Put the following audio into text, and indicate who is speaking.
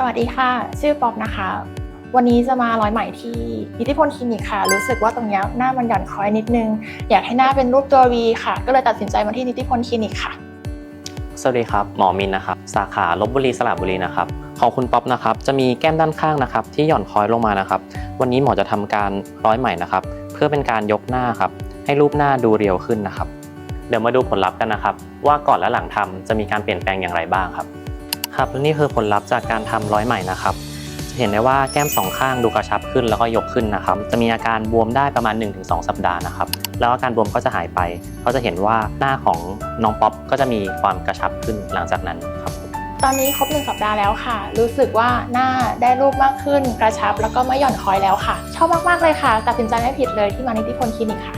Speaker 1: สวัสดีค่ะ ชื่อป๊อปนะคะ วันนี้จะมาร้อยใหม่ที่นิติพลคลินิกค่ะ รู้สึกว่าตรงนี้หน้ามันหย่อนคล้อยนิดนึง อยากให้หน้าเป็นรูปตัว V ค่ะ ก็เลยตัดสินใจมาที่นิติพลคลินิกค่ะ
Speaker 2: สวัสดีครับ หมอมินนะครับ สาขาลบบุรีสระบุรีนะครับ ของคุณป๊อปนะครับ จะมีแก้มด้านข้างนะครับ ที่หย่อนคล้อยลงมานะครับ วันนี้หมอจะทำการร้อยใหม่นะครับ เพื่อเป็นการยกหน้าครับ ให้รูปหน้าดูเรียวขึ้นนะครับ เดี๋ยวมาดูผลลัพธ์กันนะครับ ว่าก่อนและหลังทำจะมีการเปลี่ยนแปลงอย่างไรบ้างครับ ครับและนี่คือผลลัพธ์จากการทำร้อยใหม่นะครับ จะเห็นได้ว่าแก้มสองข้างดูกระชับขึ้นแล้วก็ยกขึ้นนะครับ จะมีอาการบวมได้ประมาณ 1-2 สัปดาห์นะครับ แล้วอาการบวมก็จะหายไป ก็จะเห็นว่าหน้าของน้องป๊อปก็จะมีความกระชับขึ้นหลังจากนั้นครับ
Speaker 1: ตอนนี้ครบหนึ่งสัปดาห์แล้วค่ะ รู้สึกว่าหน้าได้รูปมากขึ้น กระชับแล้วก็ไม่หย่อนคล้อยแล้วค่ะ ชอบมาก ๆ เลยค่ะ ตัดสินใจไม่ผิดเลยที่มานิติพลคลินิกค่ะ